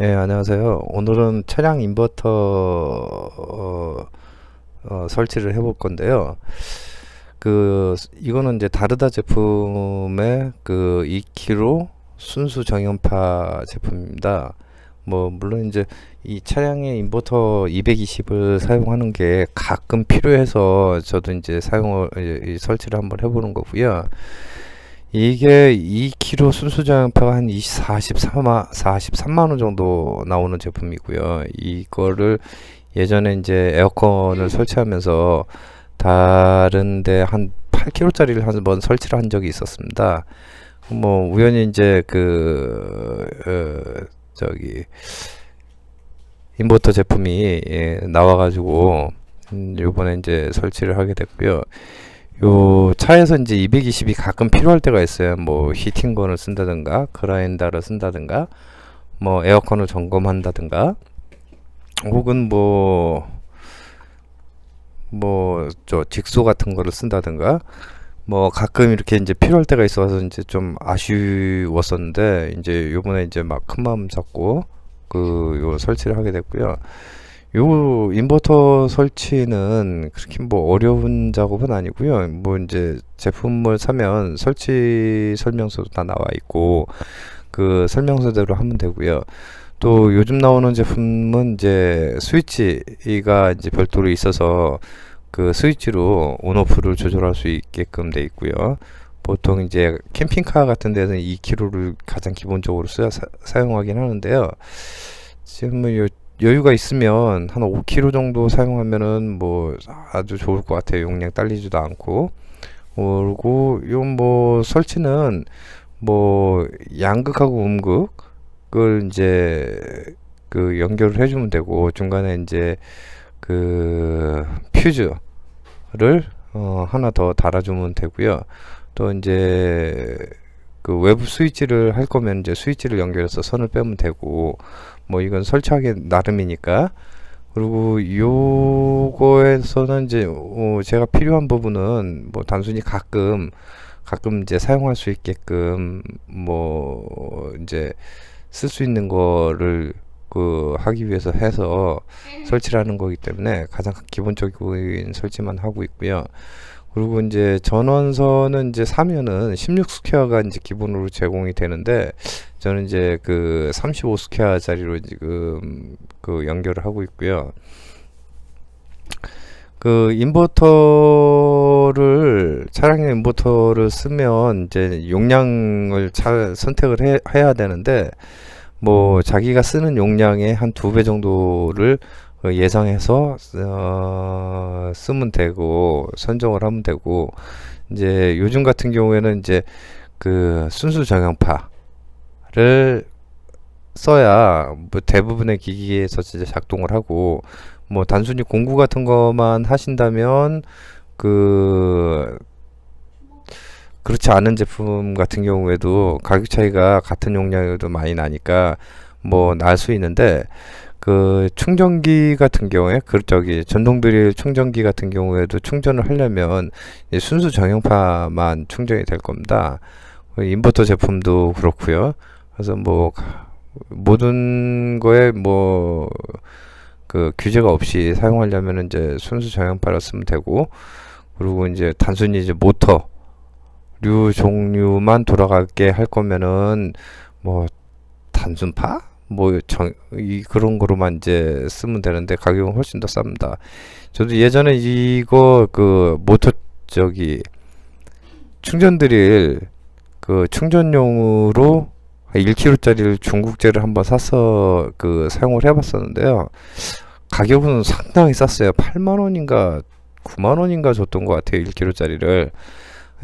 예, 안녕하세요. 오늘은 차량 인버터 어, 어, 설치를 해볼 건데요. 그 이거는 이제 다르다 제품의 그 2kg 순수 정연파 제품입니다. 뭐 물론 이제 이 차량의 인버터 220을 사용하는 게 가끔 필요해서 저도 이제 사용을 이- 이 설치를 한번 해보는 거고요. 이게 2kg 순수자연파가 한 20, 43만, 43만 원 정도 나오는 제품이고요. 이거를 예전에 이제 에어컨을 설치하면서 다른데 한 8kg짜리를 한 번 설치를 한 적이 있었습니다. 뭐 우연히 이제 그 어, 저기 인버터 제품이 예, 나와가지고 음, 요번에 이제 설치를 하게 됐고요. 요 차에서 이제 220이 가끔 필요할 때가 있어요. 뭐 히팅건을 쓴다든가 그라인더를 쓴다든가 뭐 에어컨을 점검한다든가 혹은 뭐 뭐 저 직소 같은 거를 쓴다든가 뭐 가끔 이렇게 이제 필요할 때가 있어서 이제 좀 아쉬웠었는데 이제 요번에 이제 막 큰 마음 잡고 그 요 설치를 하게 됐고요. 요 인버터 설치는 그렇게 뭐 어려운 작업은 아니고요. 뭐 이제 제품을 사면 설치 설명서도 다 나와 있고 그 설명서대로 하면 되고요. 또 요즘 나오는 제품은 이제 스위치가 이제 별도로 있어서 그 스위치로 온오프를 조절할 수 있게끔 돼 있고요. 보통 이제 캠핑카 같은 데는 2kg를 가장 기본적으로 쓰여 사, 사용하긴 하는데요. 지금 뭐 요, 여유가 있으면 한 5kg 정도 사용하면은 뭐 아주 좋을 것 같아요. 용량 딸리지도 않고. 그리고 요뭐 설치는 뭐 양극하고 음극을 이제 그 연결을 해주면 되고 중간에 이제 그 퓨즈를 어 하나 더 달아주면 되고요. 또 이제 그 외부 스위치를 할 거면 이제 스위치를 연결해서 선을 빼면 되고 뭐 이건 설치하기 나름이니까 그리고 요거에서는 이제 어 제가 필요한 부분은 뭐 단순히 가끔 가끔 이제 사용할 수 있게끔 뭐 이제 쓸 수 있는 거를 그 하기 위해서 해서 설치를 하는 거기 때문에 가장 기본적인 설치만 하고 있고요. 그리고 이제 전원선은 이제 사면은 16스퀘어가 이제 기본으로 제공이 되는데 저는 이제 그 35스퀘어짜리로 지금 그 연결을 하고 있고요. 그 인버터를 차량용 인버터를 쓰면 이제 용량을 잘 선택을 해, 해야 되는데 뭐 자기가 쓰는 용량의 한 두 배 정도를 어, 예상해서 어, 쓰면 되고 선정을 하면 되고 이제 요즘 같은 경우에는 이제 그 순수 정형파를 써야 뭐 대부분의 기기에서 진짜 작동을 하고 뭐 단순히 공구 같은 것만 하신다면 그 그렇지 않은 제품 같은 경우에도 가격 차이가 같은 용량에도 많이 나니까 뭐 날 수 있는데 그 충전기 같은 경우에 그 저기 전동 드릴 충전기 같은 경우에도 충전을 하려면 이 순수 정형파만 충전이 될 겁니다. 그 인버터 제품도 그렇고요. 그래서 뭐 모든 거에 뭐 그 규제가 없이 사용하려면 이제 순수 정형파를 쓰면 되고 그리고 이제 단순히 이제 모터 류 종류만 돌아가게 할 거면은 뭐 단순파 뭐 정 이 그런 거로만 이제 쓰면 되는데 가격은 훨씬 더 쌉니다. 저도 예전에 이거 그 모터 저기 충전 드릴 그 충전용으로 1kg짜리를 중국제를 한번 사서 그 사용을 해봤었는데요. 가격은 상당히 쌌어요. 8만 원인가 9만 원인가 줬던 것 같아요. 1kg짜리를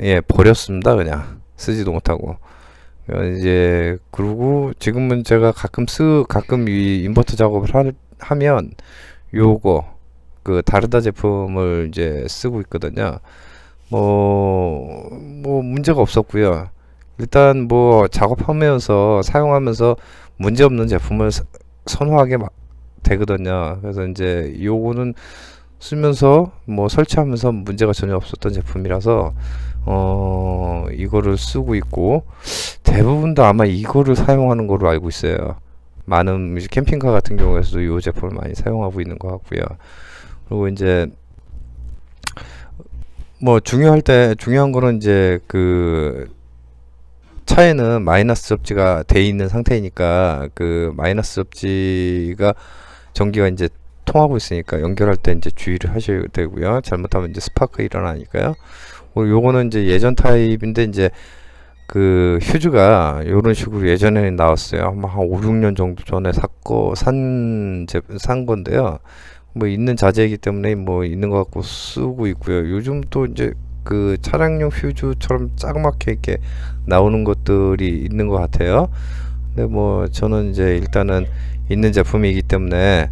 예 버렸습니다. 그냥 쓰지도 못하고 어, 이제 그리고 지금은 제가 가끔 쓰 가끔 이 인버터 작업을 하, 하면 요거 그 다르다 제품을 이제 쓰고 있거든요. 뭐, 뭐 문제가 없었고요. 일단 뭐 작업하면서 사용하면서 문제 없는 제품을 사- 선호하게 마- 되거든요. 그래서 이제 요거는 쓰면서 뭐 설치하면서 문제가 전혀 없었던 제품이라서 어 이거를 쓰고 있고 대부분 다 아마 이거를 사용하는 걸로 알고 있어요. 많은 캠핑카 같은 경우에서도 이 제품을 많이 사용하고 있는 것 같고요. 그리고 이제 뭐 중요할 때 중요한 거는 이제 그 차에는 마이너스 접지가 돼 있는 상태이니까 그 마이너스 접지가 전기가 이제 통하고 있으니까 연결할 때 이제 주의를 하셔야 되고요. 잘못하면 이제 스파크 일어나니까요. 어, 요거는 이제 예전 타입인데 이제 그 휴즈가 요런 식으로 예전에 나왔어요. 아마 한 5, 6년 정도 전에 샀고 산, 제, 산 건데요. 뭐 있는 자재이기 때문에 뭐 있는 것 같고 쓰고 있고요. 요즘 또 이제 그 차량용 휴즈처럼 짜그맣게 이렇게 나오는 것들이 있는 것 같아요. 근데 뭐 저는 이제 일단은 있는 제품이기 때문에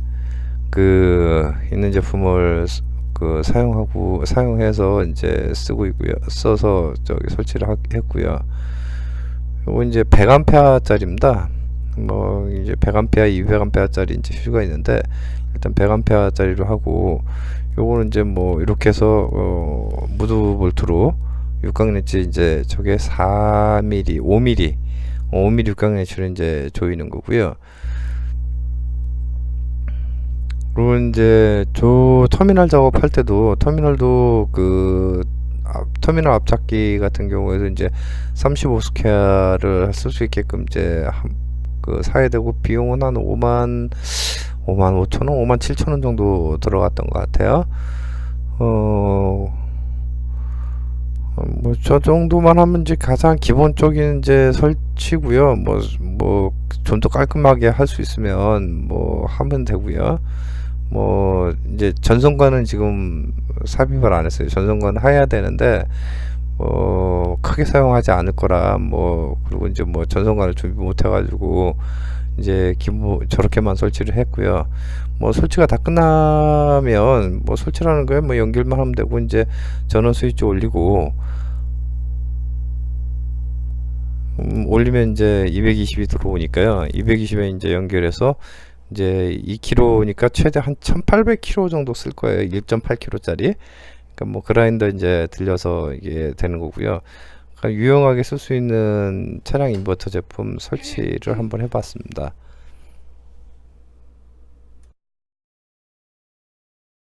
그 있는 제품을 쓰- 그 사용하고 사용해서 이제 쓰고 있고요. 써서 저기 설치를 하, 했고요. 요거 이제 100암페어짜리입니다. 뭐 이제 100암페어, 200암페어짜리 이제 휴가 있는데 일단 100암페어짜리로 하고 요거는 이제 뭐 이렇게 해서 어 무드 볼트로 육각렌치 이제 저게 4mm, 5mm, 5mm 육각렌치를 이제 조이는 거고요. 그리고 이제 저 터미널 작업할 때도 터미널도 그 앞, 터미널 앞잡기 같은 경우에도 이제 35스퀘어를 쓸 수 있게끔 이제 한, 그 사야 되고 비용은 한 5만 5만 5천 원, 5만 7천 원 정도 들어갔던 것 같아요. 어, 뭐 저 정도만 하면 이제 가장 기본적인 이제 설치고요. 뭐 뭐 좀 더 깔끔하게 할 수 있으면 뭐 하면 되고요. 뭐 이제 전선관은 지금 삽입을 안 했어요. 전선관 해야 되는데 뭐 크게 사용하지 않을 거라 뭐 그리고 이제 뭐 전선관을 준비 못 해가지고 이제 기본 저렇게만 설치를 했고요. 뭐 설치가 다 끝나면 뭐 설치라는 거에 뭐 연결만 하면 되고 이제 전원 스위치 올리고 음, 올리면 이제 220이 들어오니까요. 220에 이제 연결해서 이제 2kg니까 최대 한 1800kg 정도 쓸 거예요. 1.8kg짜리. 그러니까 뭐 그라인더 이제 들려서 이게 되는 거고요. 그러니까 유용하게 쓸 수 있는 차량 인버터 제품 설치를 한번 해봤습니다.